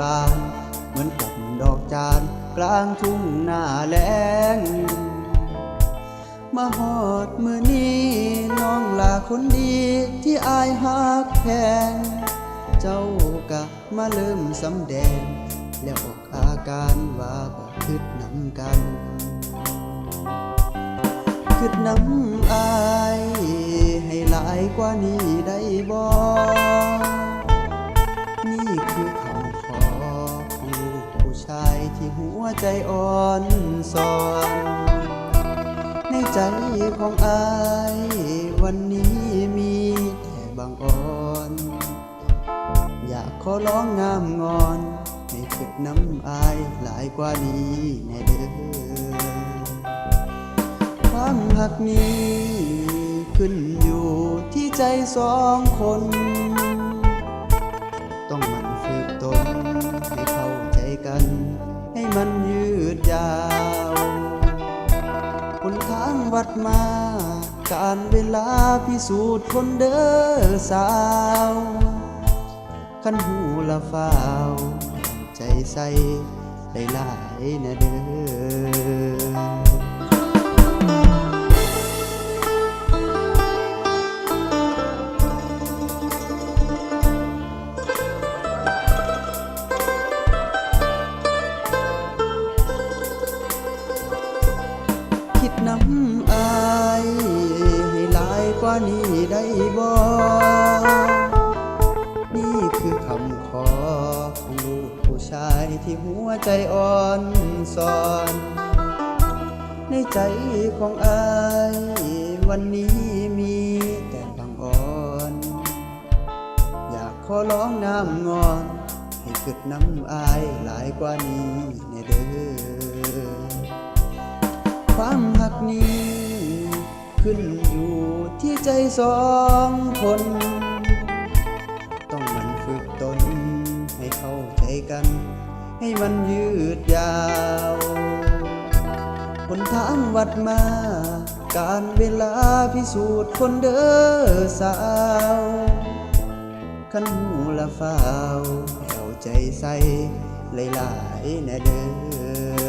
บาน เหมือนกับดอกจานกลางทุ่งหน้าแลงมาหอดมือนี้น้องลาคนดีที่อายหักแพง เจ้ากะมาเริ่มสำแดง แล้วออกอาการว่าบ่คืดน้ำกันคืดน้ำอายให้หลายกว่านี้ได้บ่ หัวใจอ่อนสอน ในใจของอายวันนี้มีแต่บางอ่อน อยากขอร้องงามงอนให้ฝึกน้ำอายหลายกว่านี้แน่เด้อความหักนี้ขึ้นอยู่ที่ใจสองคน วัดมา การเวลาพิสูจน์คนเด้อสาวขันหูละฝ้าวใจใส่ได้หลายนะเด้อ น้ำอายให้หลายกว่านี้ได้บ่นี่คือคำขอของลูกผู้ชายที่หัวใจอ่อนสอน ในใจของอายวันนี้มีแต่บางอ่อน อยากขอร้องน้ำงอนให้กึดน้ำอายหลายกว่านี้ในเด้อความ นี้ ขึ้นอยู่ที่ใจสองคน ต้องมันฝึกตนให้เข้าใจกัน ให้มันยืดยาวหนทางวัดมา การเวลาพิสูจน์คนเด้อสาว ขันหูละฟ้าวแผ่วใจใสหลายๆแน่เด้อ